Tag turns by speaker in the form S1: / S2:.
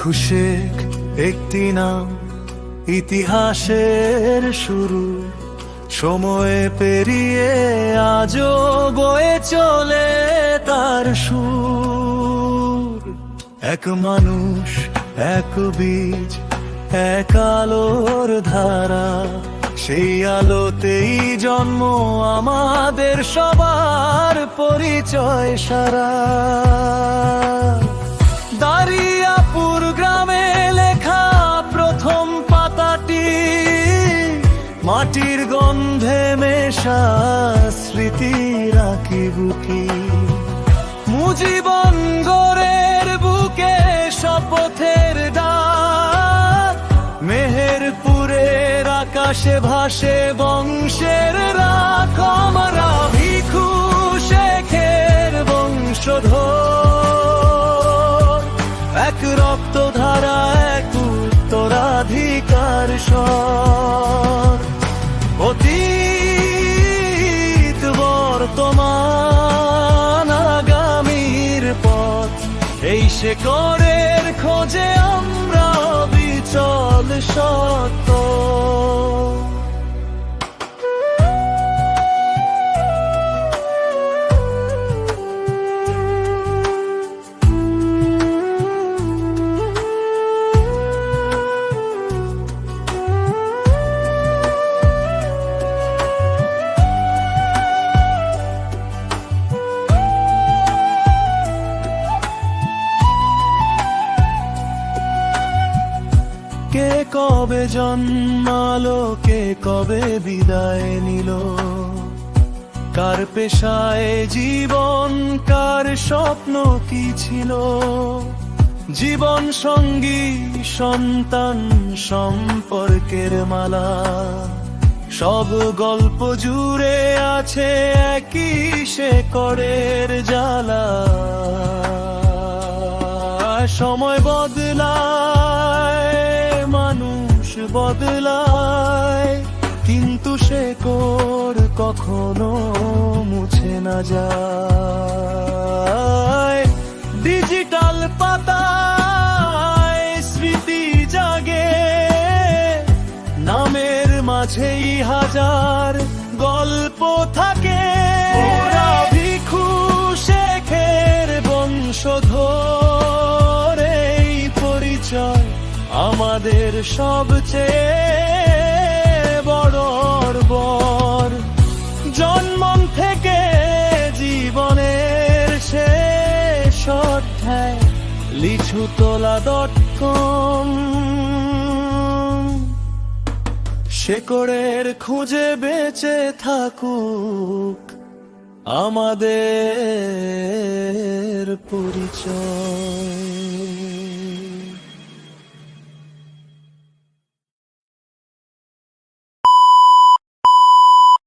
S1: ভিখু শেখ একটি নাম, ইতিহাসের শুরু। সময়ে পেরিয়ে আজও বয়ে চলে তার সুর। এক মানুষ, এক বীজ, এক আলোর ধারা, সেই আলোতেই জন্ম আমাদের সবার পরিচয় সারা। দারিয়াপুর মেশা স্মৃতি রাখি বুকি। মুজিবন গড়ের বুকে শপথের ডাক। মেহেরপুরের আকাশে ভাসে বংশের রাখ আমরা ভিখু শেখের বংশধর। এক রক্তধারা, এক উত্তরাধিকার স্বর এই শেকরের খোঁজে আমরা বিচল সত্য। কে কবে জন্মালো, কে কবে বিদায় নিল? কার পেশায় জীবন, কার স্বপ্ন কি ছিল? জীবন সঙ্গী, সন্তান সম্পর্কের মালা। সব গল্প জুড়ে আছে একই শেকড়ের জ্বালা। সময় মানুষ বদলায়, কিন্তু সে কোর কখনো মুছে না যায়। ডিজিটাল পাতায় স্মৃতি জাগে, নামের মাঝেই হাজার গল্প থাকে। সবচেয়ে বড় বর জন্মন থেকে জীবনের শেষ অধ্যায় লিছু তোলা ডট কম। শেকড়ের খুঁজে বেঁচে থাকুক আমাদের পরিচয়।